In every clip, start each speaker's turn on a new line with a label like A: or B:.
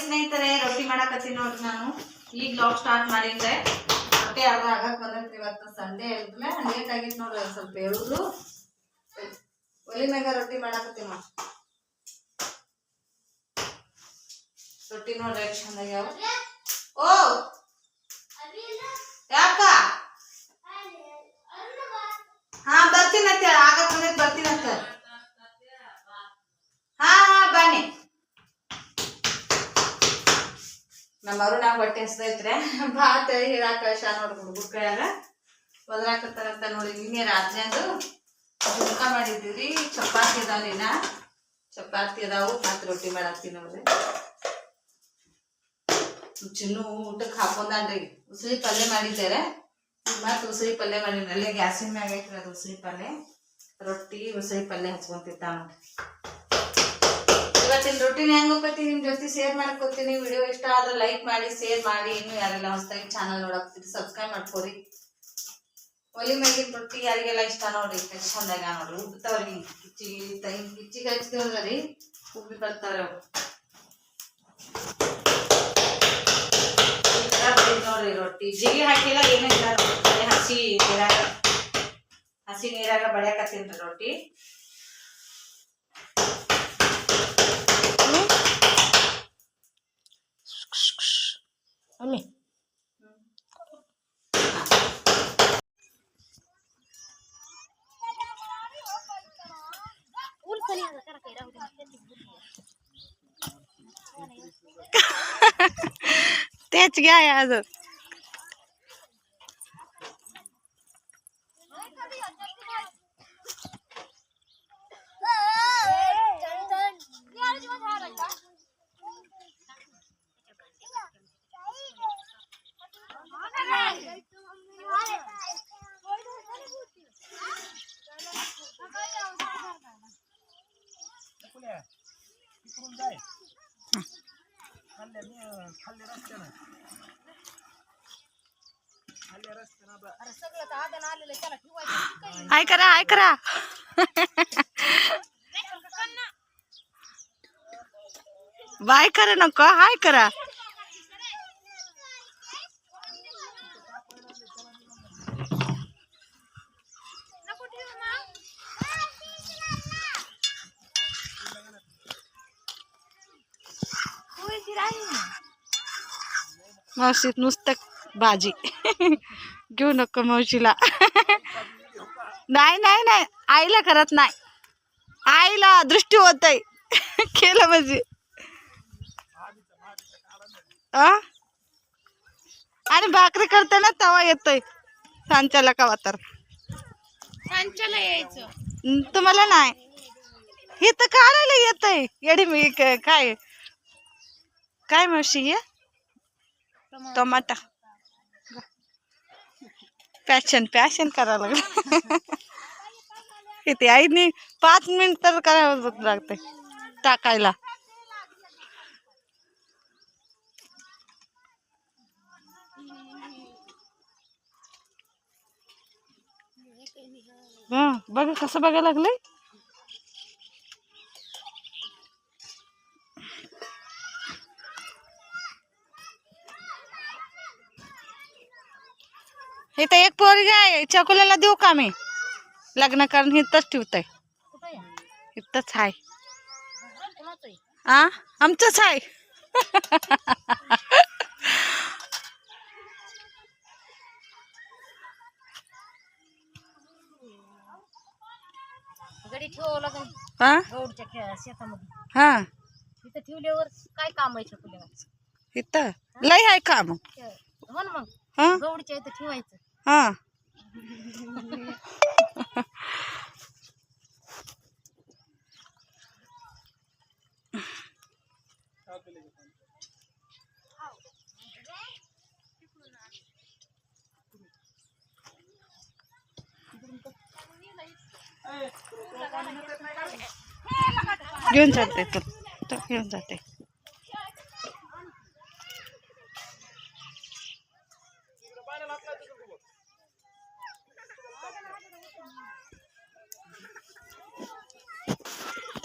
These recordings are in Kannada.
A: ಸ್ನೇಹಿತರೆ, ರೊಟ್ಟಿ ಮಾಡಕತ್ತೀನಿ ನೋಡ್ರಿ ನಾನು. ಈಗ ಬ್ಲಾಗ್ ಸ್ಟಾರ್ಟ್ ಮಾಡಿದ್ರೆ ರೊಟ್ಟಿ ಅರ್ಧ ಆಗಕ್ ಬಂದೈತ್ರಿ ಇವತ್ತು ಸಂಡೇ ಇದ್ಮೇಲೆ ಲೇಟ್ ಆಗಿತ್ತು ನೋಡ್ರಿ ಸ್ವಲ್ಪ ಹೇಳುದು ಒಲಿ ಮ್ಯಾಗ ರೊಟ್ಟಿ ಮಾಡಕತ್ತೀನಿ ನೋಡ್ರಿ ರೊಟ್ಟಿ ನೋಡ್ರಿ ಚಂದ ಆಗ್ಯಾವ ಓ! ಯಾಕ? ಹಾ ಬರ್ತೀನಿ ನಮ್ಮ ಅರುಣ ಬಟ್ಟೆ ಹಸ್ದೈತ್ರೆ, ಭಾತ ಹೀರಾಕ ಶಾ ಹುಡುಗ ಹುಡುಗರ ಕೈಯಾಗ. ಒದ್ರಾಕತ್ತಾರಂತ ನೋಡಿ ನಿನ್ನೆ ರಾತ್ರಿ ಅದು ಹುಡುಕ ಮಾಡಿದ್ದೀವಿ ಚಪಾತಿ ಅದಾವ ನಿನ್ನ ಚಪಾತಿ ಅದಾವು ಮತ್ತೆ ರೊಟ್ಟಿ ಮಾಡಾಕ್ತೀನಿ ನೋಡ್ರಿ. ಚಿನ್ನು ಊಟಕ್ಕೆ ಹಾಕೊಂಡ್ರಿ ಉಸಿರಿ ಪಲ್ಯ ಮಾಡಿದ್ದಾರೆ. ಮತ್ತೆ ಉಸಿರಿ ಪಲ್ಯ ಮಾಡಿನಲ್ಲೇ ಗ್ಯಾಸಿನ ಮ್ಯಾಗ ಐತ್ರಿ ಅದು ಉಸಿರಿ ಪಲ್ಯ. ರೊಟ್ಟಿ, ಉಸಿರಿ ಪಲ್ಯ ಹಚ್ಕೊಂತಿತ್ತ ನೋಡ್ರಿ ಇವತ್ತಿನ ರೊಟ್ಟಿನ ಹೆಂಗ್ ಹೋಗ್ತಿ ನಿಮ್ ಜೊತೆ ಶೇರ್ ಮಾಡ್ಕೊತೀನಿ ವಿಡಿಯೋ ಇಷ್ಟ ಆದ್ರೆ ಲೈಕ್ ಮಾಡಿ ಶೇರ್ ಮಾಡಿ. ಇನ್ನು ಯಾರೆಲ್ಲ ಹೊಸದಾಗಿ ಚಾನಲ್ ನೋಡಕ್ತೀರಿ ಸಬ್ಸ್ಕ್ರೈಬ್ ಮಾಡ್ಕೋರಿ. ಒಲಿ ಮ್ಯಾಗಿನ ರೊಟ್ಟಿ ಯಾರಿಗೆಲ್ಲ ಇಷ್ಟ ನೋಡ್ರಿ? ಎಷ್ಟು ಚಂದಾಗ ನೋಡ್ರಿ. ಉಬ್ತಾವ್ರಿ ಕಿಚ್ಚಿ ತೈ ಕಿಚ್ಚಿಗೆ ಹಚ್ತೇವ್ರಿ ಉಬ್ಬಿ ಬರ್ತಾವ್ರಿ ಅವು ನೋಡ್ರಿ ರೊಟ್ಟಿ. ಜಿಗಿ ಹಾಕಿಲ್ಲ ಏನೇ ಹಸಿ ನೀರಾಗ ಹಸಿ ನೀರಾಗ ಬಡಿಯಾಕತ್ತೀನ್ರಿ ರೊಟ್ಟಿ.
B: मम्मी तेच घ्या अजून. आय रस्त्यानं सगळं तर बाय कर नको हाय करा. मावशीत नुसतं भाजी. घेऊ नको मावशीला. नाही नाही नाही. आईला करत नाही. आईला दृष्टी होत आहे केलं म्हणजे. आ? आणि भाकरी करताना तवा येतोय. सांच्याला का तर.
C: सांच्याला यायचं.
B: तुम्हाला नाही. हे तर काढायला येतंय. येडी मी क- काय? काय मावशी हे? टमाटा. पॅशन पॅशन करावं लागलं. किती आईने पाच मिनिट तर करावं लागते टाकायला. हं बघा कसं बघायला लागलंय इथं एक पोरगी आहे चकुल्याला देऊ का मी? लग्न करून इथंच ठेवतंय. इथंच आहे. आ? आमचंच आहे.
C: गडी ठेवावं लागेल
B: हा
C: गौडच्या शेतामध्ये.
B: हा.
C: तिथं ठेवल्यावर काय काम आहे छकुल्या
B: इथं? लय आहे का मग
C: हो ना मग.
B: हा?
C: गौडच्या इथं ठेवायचं.
B: हा घेऊन जाते तू तो घेऊन जाते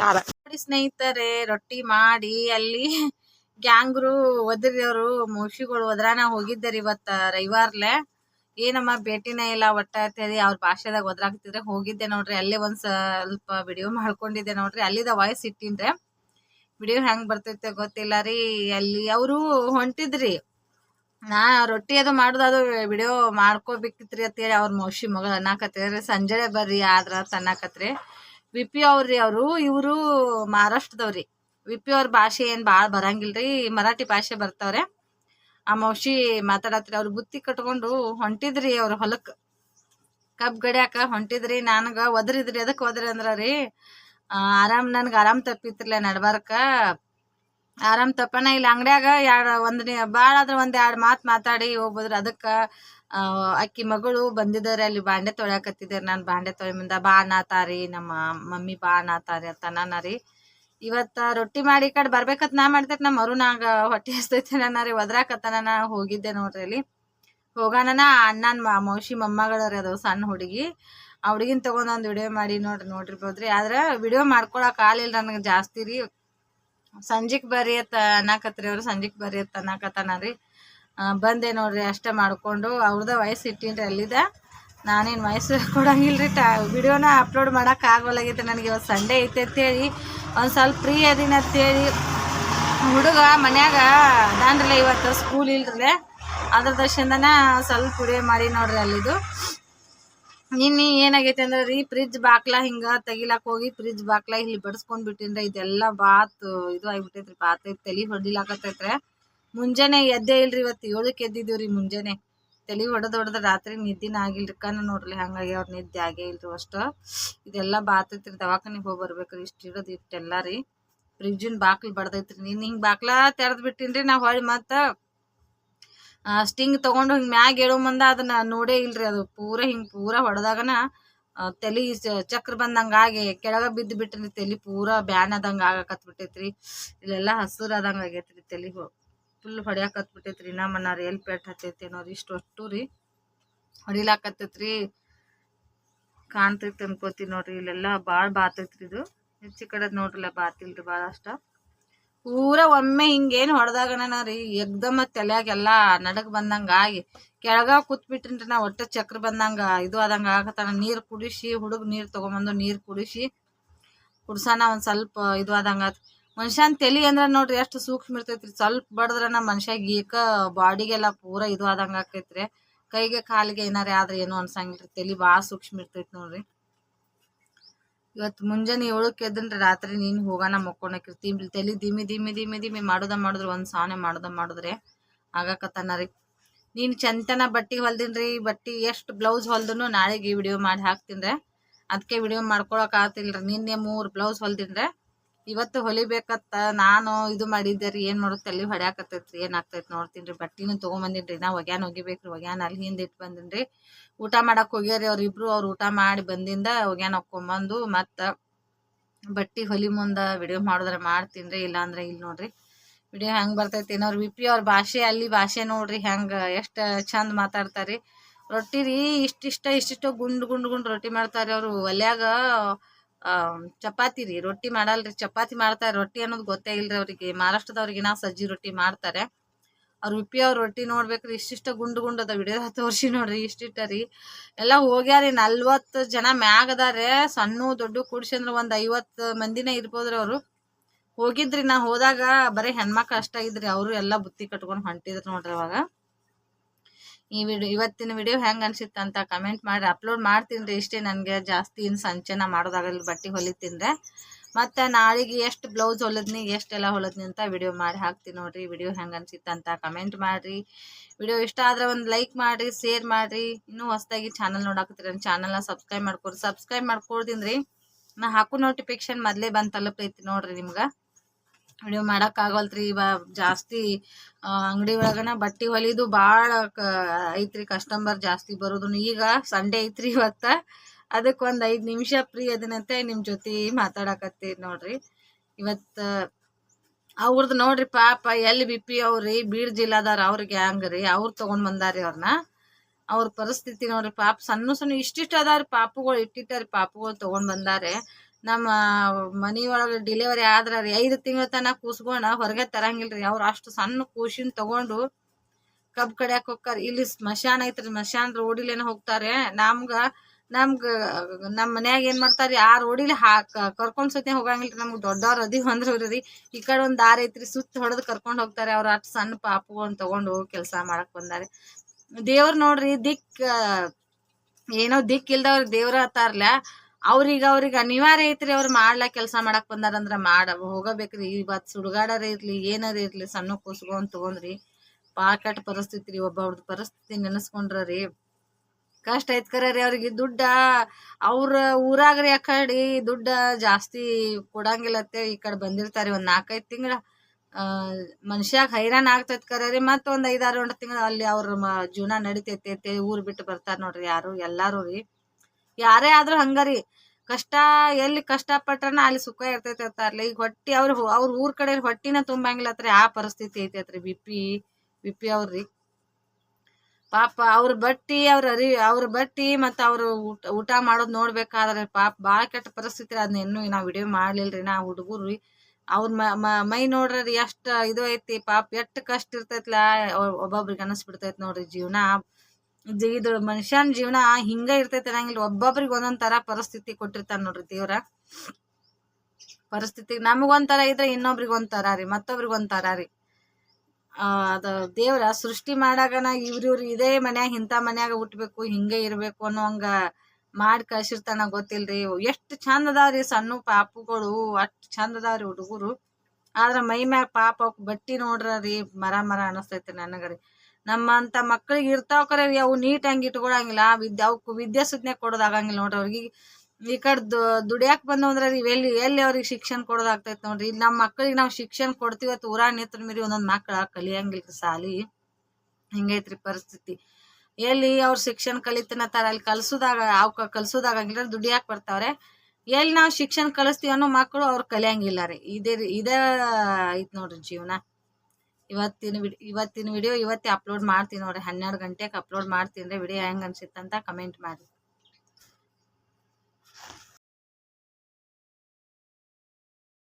B: ತಾರ
A: ನೋಡಿ ಸ್ನೇಹಿತರೆ, ರೊಟ್ಟಿ ಮಾಡಿ ಅಲ್ಲಿ ಗ್ಯಾಂಗ್ರು ಒದ್ರಿ ಅವರು ಮೌಶಿಗಳು ಒದ್ರಾನ ಹೋಗಿದ್ದಾರೆ ಇವತ್ತ ರವಿವಾರ್ಲೆ. ಏನಮ್ಮ ಭೇಟಿನೇ ಇಲ್ಲ ಒಟ್ಟ ಅಂತೇಳಿ ಅವ್ರ ಭಾಷೆದಾಗ ಒದ್ರಾಗ್ತಿದ್ರೆ ಹೋಗಿದ್ದೆ ನೋಡ್ರಿ, ಅಲ್ಲೇ ಒಂದ್ ಸ್ವಲ್ಪ ವಿಡಿಯೋ ಮಾಡ್ಕೊಂಡಿದ್ದೆ ನೋಡ್ರಿ, ಅಲ್ಲಿದ ವಾಯ್ಸ್ ಇಟ್ಟಿನ್ರೆ. ವಿಡಿಯೋ ಹೆಂಗ್ ಬರ್ತೈತೆ ಗೊತ್ತಿಲ್ಲ ರೀ, ಅಲ್ಲಿ ಅವರು ಹೊಂಟಿದ್ರಿ. ನಾ ರೊಟ್ಟಿ ಅದು ಮಾಡುದು ಅದು ವಿಡಿಯೋ ಮಾಡ್ಕೋಬೇಕಿತ್ರಿ ಅಂತೇಳಿ ಅವ್ರ ಮೌಶಿ ಮಗ ಅನ್ನಕತ್ರಿ. ಸಂಜೆ ಬರ್ರಿ ಆದ್ರ ಅನ್ನಕತ್ರಿ. ವಿ ಪಿ ಅವ್ರಿ ಅವರು ಇವರು ಮಹಾರಾಷ್ಟ್ರದವ್ರಿ. ವಿ ಪಿ ಅವ್ರ ಭಾಷೆ ಏನು ಭಾಳ ಬರಂಗಿಲ್ರಿ, ಮರಾಠಿ ಭಾಷೆ ಬರ್ತಾವ್ರೆ. ಆ ಮೌಷಿ ಮಾತಾಡತ್ರಿ, ಅವ್ರ ಬುತ್ತಿ ಕಟ್ಕೊಂಡು ಹೊಂಟಿದ್ರಿ ಅವ್ರ ಹೊಲಕ್ಕೆ ಕಬ್ಬು ಗಡಿಯಾಕ ಹೊಂಟಿದ್ರಿ, ನನಗ ಒದ್ರಿದ್ರಿ ಅದಕ್ಕೆ ಒದ್ರಿ ಅಂದ್ರ ರೀ ಆರಾಮ್ ನನ್ಗ ಆರಾಮ್ ತಪ್ಪಿತ್ರಲ್ಲ ನಡ್ಬಾರ್ಕ. ಆರಾಮ್ ತಪ್ಪನ ಇಲ್ಲಿ, ಅಂಗಡ್ಯಾಗ ಎರಡು ಒಂದ್ ಭಾಳ ಆದ್ರೆ ಒಂದು ಎರಡು ಮಾತು ಮಾತಾಡಿ ಹೋಗ್ಬೋದ್ರಿ, ಅದಕ್ಕೆ ಅಕ್ಕಿ ಮಗಳು ಬಂದಿದ್ದಾರೆ, ಅಲ್ಲಿ ಬಾಂಡೆ ತೊಳ್ಯಾಕತ್ತಿದ್ದಾರೆ. ನಾನು ಬಾಂಡೆ ತೊಳೆ ಬಾ ಅನ್ನತಾರಿ ನಮ್ಮ ಮಮ್ಮಿ ಬಾ ಅನ್ನತಾರಿ ಅಂತ ನಾನಾರಿ ಇವತ್ತ ರೊಟ್ಟಿ ಮಾಡಿ ಕಡೆ ಬರ್ಬೇಕತ್ ನಾ ಮಾಡ್ತೇನೆ ನಮ್ಮ ಮರುನಾಗ ಹೊಟ್ಟೆ ಹಸ್ತೈತೆ ರೀ. ಒದ್ರಾಕತ್ತನ ನಾ ಹೋಗಿದ್ದೆ ನೋಡ್ರಿ ಅಲ್ಲಿ. ಹೋಗಣ ಅಣ್ಣನ ಮೌಶಿ ಮೊಮ್ಮಗಳರಿ ಅದು ಸಣ್ಣ ಹುಡುಗಿ. ಆ ಹುಡುಗಿನ ತಗೊಂಡ್ ಒಂದ್ ವಿಡಿಯೋ ಮಾಡಿ ನೋಡ್ರಿ ನೋಡಿರ್ಬೋದ್ರಿ ಆದ್ರೆ ವಿಡಿಯೋ ಮಾಡ್ಕೊಳಕ್ ಆಲಿಲ್ಲ ನನಗೆ ಜಾಸ್ತಿ ರೀ. ಸಂಜಿಕ್ ಬರ್ರಿ ಅಂತ ಅನ್ನಕತ್ರಿ ಅವ್ರು, ಸಂಜಿಕ್ ಬರ್ರಿ ಅಂತ ಅನ್ನಕತ್ತಾನ ರೀ. ಬಂದೆ ನೋಡ್ರಿ, ಅಷ್ಟೇ ಮಾಡಿಕೊಂಡು. ಅವ್ರದ ವಯಸ್ಸು ಇಟ್ಟಿನ್ರಿ ಅಲ್ಲಿದ. ನಾನೇನು ವಯಸ್ಸು ಕೊಡಂಗಿಲ್ರಿ, ಟಾ, ವಿಡಿಯೋನ ಅಪ್ಲೋಡ್ ಮಾಡೋಕೆ ಆಗೋಲಾಗೈತೆ ನನಗೆ ಇವತ್ತು ಸಂಡೇ ಐತೆ ಅಂತೇಳಿ, ಒಂದು ಸ್ವಲ್ಪ ಫ್ರೀ ಅದೀನಿ ಅಂತೇಳಿ. ಹುಡುಗ ಮನ್ಯಾಗ, ಅದಾನ್ರಲ್ಲ ಇವತ್ತು ಸ್ಕೂಲ್ ಇಲ್ರಿ ಅದ್ರ ದರ್ಶನ ಸ್ವಲ್ಪ ಪುಡಿ ಮಾಡಿ ನೋಡ್ರಿ ಅಲ್ಲಿದು. ನಿನ್ನೆ ಏನಾಗೈತೆ ಅಂದ್ರೆ, ರೀ ಫ್ರಿಜ್ ಬಾಕ್ಲ ಹಿಂಗ ತೆಗಿಲಾಕ ಹೋಗಿ ಫ್ರಿಜ್ ಬಾಕ್ಲ ಇಲ್ಲಿ ಬಡ್ಸ್ಕೊಂಡ್ ಬಿಟ್ಟಿನ್ರಿ. ಇದೆಲ್ಲ ಬಾತ್ ಇದು ಆಗ್ಬಿಟ್ಟೈತ್ರಿ, ಬಾತ್ ತಲಿ ಹೊಡಿಲಾಕತ್ತೈತ್ರೆ ಮುಂಜಾನೆ ಎದ್ದೇ ಇಲ್ರಿ ಇವತ್ತು ಏಳಕ್ಕೆ ಎದ್ದಿದ್ದೀವ್ರಿ ಮುಂಜಾನೆ. ತಲಿ ಹೊಡೆದು ಹೊಡೆದ್ ರಾತ್ರಿ ನಿದ್ದಿನ ಆಗಿಲ್ರಿ ಕಣ್ಣು ನೋಡ್ರಿ ಹಂಗಾಗಿ ಅವ್ರ ನಿದ್ದೆ ಆಗೇ ಇಲ್ರಿ ಅಷ್ಟು. ಇದೆಲ್ಲ ಬಾತೈತ್ರಿ ದವಾಖಾನಿಗೆ ಹೋಗಿ ಬರ್ಬೇಕ್ರಿ ಇಷ್ಟು ಇಡೋದು ಇಟ್ಟೆಲ್ಲ ರೀ. ಫ್ರಿಜ್ಜಿನ ಬಾಕ್ಲ್ ಬಡ್ದೈತ್ರಿ. ನೀನ್ ಹಿಂಗ್ ಬಾಕ್ಲ ತೆರೆದು ಬಿಟ್ಟಿನ್ರಿ ನಾ ಹೊಳ್ಳಿ ಮತ್ತು ಸ್ಟಿಂಗ್ ತಗೊಂಡು ಹಿಂಗೆ ಮ್ಯಾಗ ಏಳೋ ಮುಂದ ಅದನ್ನ ನೋಡೇ ಇಲ್ರಿ ಅದು. ಪೂರ ಹಿಂಗೆ ಪೂರ ಹೊಡೆದಾಗನ ತಲೆ ಚಕ್ರ ಬಂದಂಗೆ ಆಗಿ ಕೆಳಗೆ ಬಿದ್ದು ಬಿಟ್ಟಿರಿ ತಲೆ ಪೂರ ಬ್ಯಾನ್ ಆದಂಗ ಆಗಕತ್ಬಿಟ್ಟೈತ್ರಿ. ಇಲ್ಲೆಲ್ಲ ಹಸಿರು ಆದಂಗೆ ಆಗೈತ್ರಿ ತಲಿ ಫುಲ್ ಹೊಡ್ಯಾಕತ್ ಬಿಟ್ಟೈತ್ರಿ ಇನ್ನ ಮನಾರ ಎಲ್ ಪೆಟ್ ಹತ್ತೈತಿ ಅನ್ನೋರು ಇಷ್ಟು ಒಟ್ಟು ರೀ. ಹೊಡಿಲಾಕತ್ತೈತ್ರಿ. ಕಾಣ್ತೈತಿ ಅನ್ಕೋತೀನಿ ನೋಡ್ರಿ. ಇಲ್ಲೆಲ್ಲ ಭಾಳ ಬಾತೈತ್ರಿ ಇದು. ಹೆಚ್ಚು ಕಡೆ ನೋಡ್ರಲ್ಲ, ಬಾತಿಲ್ರಿ ಭಾಳ ಅಷ್ಟ. ಪೂರ ಒಮ್ಮೆ ಹಿಂಗೇನು ಹೊಡೆದಾಗಣ ರೀ. ಎಕ್ದಮ್ಮ ತಲೆಯಾಗೆಲ್ಲ ಎಲ್ಲಾ ನಡಕ್ ಬಂದಂಗ ಆಗಿ. ಕೆಳಗ ಕೂತ್ ಬಿಟ್ರಿನ್ರಿ ನಾ ಒಟ್ಟ ಚಕ್ರ ಬಂದಂಗ ಇದು ಆದಂಗ ಆಗತ್ತಾನ ನೀರು ಕುಡಿಸಿ ಹುಡುಗ ನೀರು ತಗೊಂಬಂದು ನೀರು ಕುಡಿಸಿ ಕುಡ್ಸಾನ ಒಂದು ಸ್ವಲ್ಪ ಇದು ಆದಂಗ ಮನುಷ್ಯನ್ ತಲಿ ಅಂದ್ರ ನೋಡ್ರಿ ಎಷ್ಟು ಸೂಕ್ಷ್ಮ ಇರ್ತೈತ್ರಿ. ಸ್ವಲ್ಪ ಬಡದ್ರನ ಮನುಷ್ಯಾಗ ಏಕ ಬಾಡಿಗೆಲ್ಲ ಪೂರ ಇದು ಆದಂಗ ಆಕೈತ್ರಿ. ಕೈಗೆ ಕಾಲಿಗೆ ಏನಾರ ಆದ್ರೆ ಏನು ಅನ್ಸಂಗಿಲ್ರಿ. ತಲಿ ಭಾಳ ಸೂಕ್ಷ್ಮ ಇರ್ತೈತಿ ನೋಡ್ರಿ. ಇವತ್ತು ಮುಂಜಾನೆ ಏಳಕ್ಕೆ ಎದ್ದನ್ರಿ ರಾತ್ರಿ ನೀನು ಹೋಗೋಣ ತಿಂಬ್ರಿ ತಲಿ ದಿಮಿ ದಿಮಿ ದಿಮಿ ದಿಮಿ ಮಾಡೋದ ಮಾಡಿದ್ರು ಒಂದು ಸಾವನೆ ಮಾಡೋದ ಮಾಡಿದ್ರೆ ಆಗಾಕತ್ತಾನ ರೀ ನೀನು ಚಂತನ ಬಟ್ಟೆ ಹೊಲ್ದಿನ್ರಿ ಬಟ್ಟೆ ಎಷ್ಟು ಬ್ಲೌಸ್ ಹೊಲ್ದನು ನಾಳೆಗೆ ವಿಡಿಯೋ ಮಾಡಿ ಹಾಕ್ತೀನಿ ಅದಕ್ಕೆ ವಿಡಿಯೋ ಮಾಡ್ಕೊಳಕ್ ಆಗ್ತಿಲ್ರಿ. ನಿನ್ನೆ ಮೂರು ಬ್ಲೌಸ್ ಹೊಲ್ದಿನ್ರೆ. ಇವತ್ತು ಹೊಲಿಬೇಕತ್ತ, ನಾನು ಇದು ಮಾಡಿದ್ದೆ ರೀ, ಏನು ಮಾಡೋದು, ತಲೆ ಹೊಡ್ಯಾಕತ್ತೈತ್ರಿ, ಏನಾಗ್ತೈತಿ ನೋಡ್ತೀನಿ ರೀ ಬಟ್ಟಿನೂ ರೀ ನಾ ಒಗ್ಯಾನ ರೀ ಒಗ್ಯಾನ ಅಲ್ಲಿ ಹಿಂದೆ ಇಟ್ಟು ಬಂದಿನ್ರಿ. ಊಟ ಮಾಡಕ್ಕೆ ಹೋಗ್ಯಾರಿ ಅವ್ರಿಬ್ರು ಅವ್ರು ಊಟ ಮಾಡಿ ಬಂದಿಂದ ಒಗ್ಯಾನ ಹಾಕ್ಕೊಂಬಂದು ಮತ್ತು ಬಟ್ಟಿ ಹೊಲಿ ಮುಂದೆ ವಿಡಿಯೋ ಮಾಡಿದ್ರೆ ಮಾಡ್ತೀನಿ ಇಲ್ಲ ಅಂದ್ರೆ ಇಲ್ಲಿ ನೋಡ್ರಿ. ವಿಡಿಯೋ ಹೆಂಗೆ ಬರ್ತೈತಿ ಅವ್ರ ವಿ ಪಿ ಅವ್ರ ಭಾಷೆ, ಅಲ್ಲಿ ಭಾಷೆ ನೋಡ್ರಿ ಹೆಂಗೆ, ಎಷ್ಟು ಚಂದ ಮಾತಾಡ್ತಾರಿ. ರೊಟ್ಟಿ ರೀ, ಇಷ್ಟಿಷ್ಟ ಇಷ್ಟಿಷ್ಟ ಗುಂಡು ಗುಂಡು ಗುಂಡು ರೊಟ್ಟಿ ಮಾಡ್ತಾರೆ ಅವರು, ಒಲ್ಯಾಗ ಚಪಾತಿ ರೀ, ರೊಟ್ಟಿ ಮಾಡಲ್ರಿ. ಚಪಾತಿ ಮಾಡ್ತಾರೆ ರೊಟ್ಟಿ ಅನ್ನೋದು ಗೊತ್ತೇ ಇಲ್ರಿ ಅವ್ರಿಗೆ. ಮಹಾರಾಷ್ಟ್ರದವ್ರಿಗೆ ನಾ ಸಜ್ಜಿ ರೊಟ್ಟಿ ಮಾಡ್ತಾರೆ. ಅವ್ರ ಉಪ್ಪಿ ಅವ್ರ ರೊಟ್ಟಿ ನೋಡ್ಬೇಕ್ರಿ, ಇಷ್ಟಿಷ್ಟ ಗುಂಡು ಗುಂಡದ ಅದ ವಿಡಿಯೋ ತೋರಿಸಿ ನೋಡ್ರಿ, ಇಷ್ಟಿಷ್ಟ ರೀ. ಎಲ್ಲ ಹೋಗ್ಯಾರಿ ನಲ್ವತ್ತು ಜನ ಮ್ಯಾಗ ಅದಾರೆ ಸಣ್ಣ ದೊಡ್ಡ ಕೂಡ್ಸಿ ಅಂದ್ರೆ ಒಂದ್ ಐವತ್ ಮಂದಿನೇ ಇರ್ಬೋದ್ರಿ ಅವ್ರು. ಹೋಗಿದ್ರಿ ನಾ ಹೋದಾಗ ಬರೀ ಹೆಣ್ಮಕ್ಳು ಅಷ್ಟ ಇದ್ರಿ, ಅವರು ಎಲ್ಲಾ ಬುತ್ತಿ ಕಟ್ಕೊಂಡ್ ಹೊಂಟಿದ್ರು ನೋಡ್ರಿ ಅವಾಗ. ಈ ವಿಡಿಯೋ ಇವತ್ತಿನ ವಿಡಿಯೋ ಹೆಂಗೆ ಅನಿಸುತ್ತೆ ಅಂತ ಕಮೆಂಟ್ ಮಾಡಿ ಅಪ್ಲೋಡ್ ಮಾಡ್ತೀನಿ ಇಷ್ಟೇ ನನಗೆ ಜಾಸ್ತಿ ಏನು ಸಂಚನ ಮಾಡೋದಾಗಲ್ಲ, ಬಟ್ಟೆ ಹೊಲಿತೀನಿ ಮತ್ತು ನಾಳೆಗೆ ಎಷ್ಟು ಬ್ಲೌಸ್ ಹೊಲದ್ನಿ, ಎಷ್ಟೆಲ್ಲ ಹೊಲದ್ನಿ ಅಂತ ವಿಡಿಯೋ ಮಾಡಿ ಹಾಕ್ತೀನಿ ನೋಡ್ರಿ. ವಿಡಿಯೋ ಹೆಂಗೆ ಅನ್ಸಿತ್ತು ಅಂತ ಕಮೆಂಟ್ ಮಾಡಿರಿ. ವಿಡಿಯೋ ಇಷ್ಟ ಆದ್ರೆ ಒಂದು ಲೈಕ್ ಮಾಡಿರಿ ಶೇರ್ ಮಾಡಿರಿ. ಇನ್ನೂ ಹೊಸದಾಗಿ ಚಾನಲ್ ನೋಡಾಕತ್ತೀರಿ ನನ್ನ ಚಾನಲ್ನ ಸಬ್ಸ್ಕ್ರೈಬ್ ಮಾಡ್ಕೊಡ್ರಿ ಸಬ್ಸ್ಕ್ರೈಬ್ ಮಾಡ್ಕೊಡ್ತೀನಿ ರೀ. ನಾ ಹಾಕೋ ನೋಟಿಫಿಕೇಶನ್ ಮೊದಲೇ ಬಂದು ತಲುಪೈತಿ ನೋಡ್ರಿ ನಿಮ್ಗೆ. ವಿಡಿಯೋ ಮಾಡೋಕ್ಕಾಗಲ್ತ್ರಿ ಇವ ಜಾಸ್ತಿ ಅಂಗಡಿ ಒಳಗನ ಬಟ್ಟಿ ಹೊಲಿದು ಭಾಳ ಐತ್ರಿ ಕಸ್ಟಮರ್ ಜಾಸ್ತಿ ಬರೋದು ಈಗ ಸಂಡೇ ಐತ್ರಿ ಇವತ್ತ. ಅದಕ್ಕೆ ಒಂದು ಐದು ನಿಮಿಷ ಫ್ರೀ ಅದನಂತೆ ನಿಮ್ಮ ಜೊತೆ ಮಾತಾಡಕತ್ತೀರಿ ನೋಡ್ರಿ. ಇವತ್ತು ಅವ್ರದ್ದು ನೋಡ್ರಿ ಪಾಪ, ಎಲ್ ಬಿ ಪಿ ಅವ್ರಿ, ಬೀಡ್ ಜಿಲ್ಲಾದಾರ ಅವ್ರಿಗೆ ಹಂಗ್ರಿ ಅವ್ರು ತಗೊಂಡ್ ಬಂದಾರಿ ಅವ್ರನ್ನ ಅವ್ರ ಪರಿಸ್ಥಿತಿ ನೋಡ್ರಿ ಪಾಪ, ಸಣ್ಣ ಸಣ್ಣ ಇಷ್ಟಿಷ್ಟ ಅದಾರ ಪಾಪುಗಳು, ಇಟ್ಟಿಟ್ಟಾರಿ ಪಾಪುಗಳು ತಗೊಂಡ್ ಬಂದಾರೆ. ನಮ್ಮ ಮನೆಯೊಳಗೆ ಡಿಲಿವರಿ ಆದ್ರ ರೀ ಐದು ತಿಂಗಳ ತನಕ ಕೂಸ್ಕೊಂಡ ಹೊರಗೆ ತರಂಗಿಲ್ರಿ. ಅವ್ರು ಅಷ್ಟು ಸಣ್ಣ ಕೂಸಿನ ತಗೊಂಡು ಕಬ್ ಕಡಿಯಾಕ ಹೋಗ್ತಾರ ಇಲ್ಲಿ ಸ್ಮಶಾನ ಐತ್ರಿ, ಸ್ಮಶಾನ ರೋಡಿಲೇನ ಹೋಗ್ತಾರೆ. ನಮ್ಗ ನಮ್ಗ, ನಮ್ ಮನ್ಯಾಗ ಏನ್ ಮಾಡ್ತಾರಿ ಆ ರೋಡಿಲಿ ಹಾಕ್ ಕರ್ಕೊಂಡ್ ಸತ್ಯ ಹೋಗಂಗಿಲ್ರಿ. ನಮ್ಗ್ ದೊಡ್ಡವ್ರ ಅದಿ ಹೊಂದ್ರಿ ಈ ಕಡೆ ಒಂದ್ ದಾರಿ ಐತ್ರಿ, ಸುತ್ತ ಹೊಡೆದ್ ಕರ್ಕೊಂಡ್ ಹೋಗ್ತಾರೆ. ಅವ್ರ ಅಷ್ಟ್ ಸಣ್ಣ ಪಾಪುಗಳನ್ನ ತಗೊಂಡು ಕೆಲಸ ಮಾಡಕ್ ಬಂದಾರೆ. ದೇವ್ರ ನೋಡ್ರಿ ದಿಕ್, ಏನೋ ದಿಕ್ ಇಲ್ದವ್ರ ದೇವ್ರ ಹತ್ತಾರ್ಲ. ಅವ್ರಿಗೆ ಅವ್ರಿಗೆ ಅನಿವಾರ್ಯ ಐತ್ರಿ ಅವ್ರು ಮಾಡ್ಲಾ ಕೆಲಸ ಮಾಡಕ್ ಬಂದಾರಂದ್ರ ಮಾಡ, ಹೋಗಬೇಕ್ರಿ. ಇವತ್ತು ಸುಡುಗಾಡರ ಇರ್ಲಿ, ಏನಾರ ಇರ್ಲಿ, ಸಣ್ಣ ಕೂಸ್ಕೊಂಡ್ ತಗೊಂಡ್ರಿ. ಪಾಕೆಟ್ ಪರಿಸ್ಥಿತಿ ರೀ ಒಬ್ಬವ್ರದ್ದು ಪರಿಸ್ಥಿತಿ ನೆನೆಸ್ಕೊಂಡ್ರ ರೀ ಕಷ್ಟ ಐತ್ ಕರೆ ರೀ ಅವ್ರಿಗೆ. ದುಡ್ಡ ಅವ್ರ ಊರಾಗ್ರಿ ಆ ಕಡೆ ದುಡ್ಡ ಜಾಸ್ತಿ ಕೊಡಂಗಿಲ್ಲತ್ತೆ ಈ ಕಡೆ ಬಂದಿರ್ತಾರೆ ಒಂದ್ ನಾಲ್ಕೈದು ತಿಂಗಳ. ಮನುಷ್ಯಾಗ ಹೈರಾಣ ಆಗ್ತೈತ್ ಕರೆ ರೀ. ಒಂದ್ ಐದಾರು ಎಂಟು ತಿಂಗಳ ಅಲ್ಲಿ ಅವ್ರ ಜೀವನ ನಡಿತೈತಿ ಊರ್ ಬಿಟ್ಟು ಬರ್ತಾರ ನೋಡ್ರಿ ಯಾರು, ಎಲ್ಲಾರು ರೀ. ಯಾರೇ ಆದ್ರೂ ಹಂಗರಿ. ಕಷ್ಟ, ಎಲ್ಲಿ ಕಷ್ಟ ಪಟ್ರನ ಅಲ್ಲಿ ಸುಖ ಇರ್ತೈತಿ ಅಂತಾರಲ್ಲ ಈಗ ಹೊಟ್ಟಿ ಅವ್ರ ಅವ್ರ ಊರ್ ಕಡೆ ಹೊಟ್ಟಿನ ತುಂಬಂಗಿಲ್ಲತ್ರಿ ಆ ಪರಿಸ್ಥಿತಿ ಐತೈತ್ರಿ ಬಿ ಪಿ ಬಿ ಪಿ ಅವ್ರಿ ಪಾಪ ಅವ್ರ ಬಟ್ಟಿ, ಅವ್ರ ಅರಿ, ಅವ್ರ ಬಟ್ಟಿ ಮತ್ತ ಅವ್ರ ಊಟ ಊಟ ಮಾಡೋದ್ ನೋಡ್ಬೇಕಾದ್ರೆ ಪಾಪ ಬಾಳ ಕೆಟ್ಟ ಪರಿಸ್ಥಿತಿ ಅದನ್ನ ಇನ್ನೂ ನಾ ವಿಡಿಯೋ ಮಾಡ್ಲಿಲ್ರಿ, ನಾ ಹುಡುಗರು ಅವ್ರ ಮೈ ನೋಡ್ರಿ ಎಷ್ಟ ಇದು ಐತಿ ಪಾಪ, ಎಷ್ಟು ಕಷ್ಟ ಇರ್ತೈತ್ಲ ಒಬ್ಬೊಬ್ರಿಗೆ ಅನಿಸ್ಬಿಡ್ತೈತಿ ನೋಡ್ರಿ ಜೀವನ. ಇದು ಮನುಷ್ಯನ ಜೀವನ ಹಿಂಗ ಇರ್ತೈತೆ ಅನ್ನಂಗಿಲ್ಲ. ಒಬ್ಬೊಬ್ರಿಗೆ ಒಂದೊಂದ್ ತರ ಪರಿಸ್ಥಿತಿ ಕೊಟ್ಟಿರ್ತಾರ ನೋಡ್ರಿ ದೇವ್ರ. ಪರಿಸ್ಥಿತಿ ನಮಗೊಂಥರ ಇದ್ರೆ ಇನ್ನೊಬ್ರಿಗೆ ಒಂಥರ ರೀ, ಮತ್ತೊಬ್ರಿಗೆ ಒಂಥರ ರೀ. ಅದ ದೇವ್ರ ಸೃಷ್ಟಿ ಮಾಡಾಗನ ಇವ್ರ ಇವ್ರು ಇದೇ ಮನ್ಯಾಗ ಇಂಥ ಮನ್ಯಾಗ ಹುಟ್ಬೇಕು, ಹಿಂಗೆ ಇರ್ಬೇಕು ಅನ್ನೋ ಹಂಗ ಮಾಡಿ ಕಳ್ಸಿರ್ತಾನ ಗೊತ್ತಿಲ್ರಿ. ಎಷ್ಟು ಚಂದ ಅದಾವ್ರಿ ಸಣ್ಣ ಪಾಪುಗಳು, ಅಷ್ಟ್ ಚಂದ ಅದಾವ್ರಿ ಹುಡುಗರು. ಆದ್ರ ಮೈ ಮ್ಯಾಗ ಪಾಪ ಬಟ್ಟಿ ನೋಡ್ರಿ ಮರ ಮರ ಅನಸ್ತೈತಿ ನನಗರಿ. ನಮ್ಮಂತ ಮಕ್ಳಿಗೆ ಇರ್ತಾವ ಕರೆ ಅವು ನೀಟ್ ಹಂಗ ಇಟ್ಕೊಳಂಗಿಲ್ಲ. ವಿದ್ಯೆ ಅವಕ್ ವಿದ್ಯಾ ಸುದ್ನೆ ಕೊಡೋದಾಗಂಗಿಲ್ಲ ನೋಡ್ರಿ ಅವ್ರಿಗೆ. ಈ ಕಡೆ ದುಡಿಯಾಕ್ ಬಂದವು ಅಂದ್ರೆ ಎಲ್ಲಿ ಎಲ್ಲಿ ಅವ್ರಿಗೆ ಶಿಕ್ಷಣ ಕೊಡೋದಾಗ್ತೈತೆ ನೋಡ್ರಿ. ಇಲ್ಲಿ ನಮ್ಮ ಮಕ್ಳಿಗೆ ನಾವು ಶಿಕ್ಷಣ ಕೊಡ್ತೀವತ್ತು ಊರಾಗ ನಿತ್ರ ಮೀರಿ ಒಂದೊಂದು ಮಕ್ಳ ಕಲಿಯಂಗಿಲ್ಲ ಸಾಲಿ. ಹಿಂಗೈತ್ರಿ ಪರಿಸ್ಥಿತಿ. ಎಲ್ಲಿ ಅವ್ರ ಶಿಕ್ಷಣ ಕಲಿತನತ್ತಾರ ಅಲ್ಲಿ ಕಲ್ಸೋದಾಗ ಅವಕ್ಕ ಕಲ್ಸೋದಾಗಂಗಿಲ್ಲ ದುಡಿಯಾಕ್ ಬರ್ತಾವ್ರೆ. ಎಲ್ಲಿ ನಾವು ಶಿಕ್ಷಣ ಕಲಿಸ್ತೀವಿ ಅನ್ನೋ ಮಕ್ಕಳು ಅವ್ರು ಕಲಿಯಂಗಿಲ್ಲ ರೀ. ಇದೇ ಇದೇ ಐತ್ ನೋಡ್ರಿ ಜೀವನ. ಇವತ್ತಿನ ವಿಡಿ, ಇವತ್ತಿನ ವಿಡಿಯೋ ಇವತ್ತೇ ಅಪ್ಲೋಡ್ ಮಾಡ್ತೀನಿ ನೋಡಿ ಹನ್ನೆರಡು ಗಂಟೆಗೆ ಅಪ್ಲೋಡ್ ಮಾಡ್ತೀನಿ ರೀ. ವಿಡಿಯೋ ಹೆಂಗೆ ಅನ್ಸಿತ್ತಂತ ಕಮೆಂಟ್ ಮಾಡಿ.